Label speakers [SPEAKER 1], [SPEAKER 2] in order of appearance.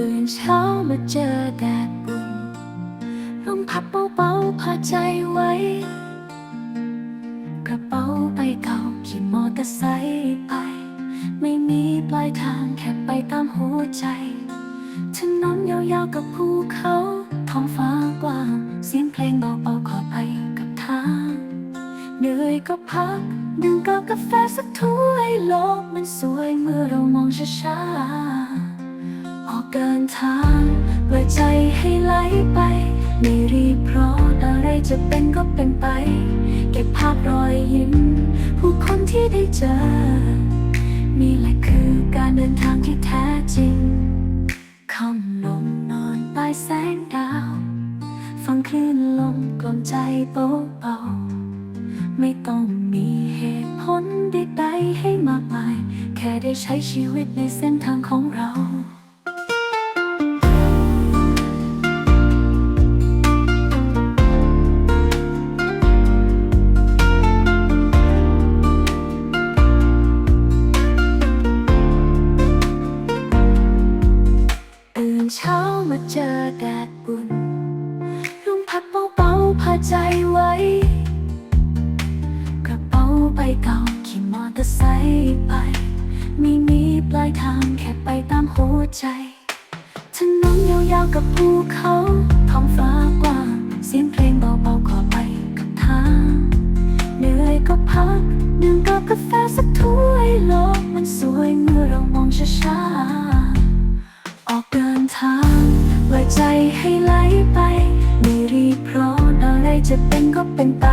[SPEAKER 1] ตื่นเช้ามาเจอแดดอุ่นลมพัดเบาๆพาใจไว้ กระเป๋าใบเก่าขี่มอเตอร์ไซค์ไป ไม่มีปลายทางแค่ไปตามหัวใจถนนยาวๆกับภูเขาท้องฟ้ากว้าง เสียงเพลงเบาๆขอไปกับทางเหนื่อยก็พักดื่มกับกาแฟสักถ้วยโลกมันสวยเมื่อเรามองช้าๆ กินทางเปิดใจให้ไหลไปไม่รีบร้อนอะไรจะเป็นก็เป็นไป เก็บภาพรอยยิ้ม ผู้คนที่ได้เจอ นี่แหละคือการเดินทางที่แท้จริงคำลงนอนใต้แสงดาว ฟังคลื่นลมกลมใจเบาๆไม่ต้องมีเหตุผลใดๆให้มากมาย แค่ได้ใช้ชีวิตในเส้นทางของเรา เช้ามาเจอแดดบุญลมพัดเบาๆพาใจไว้ กระเป๋าใบเก่าขี่มอเตอร์ไซค์ไปไม่มีปลายทางแค่ไปตามหัวใจถนนยาวๆกับภูเขาท้องฟ้ากว้าง เสียงเพลงเบาๆขอไปกับทางเหนื่อยก็พักดื่มกับกาแฟสักถ้วยโลกมันสวยเมื่อเรามองช้าๆ ทางว่าใจให้ไหลไป ไม่รีบร้อนอะไรจะเป็นก็เป็นไป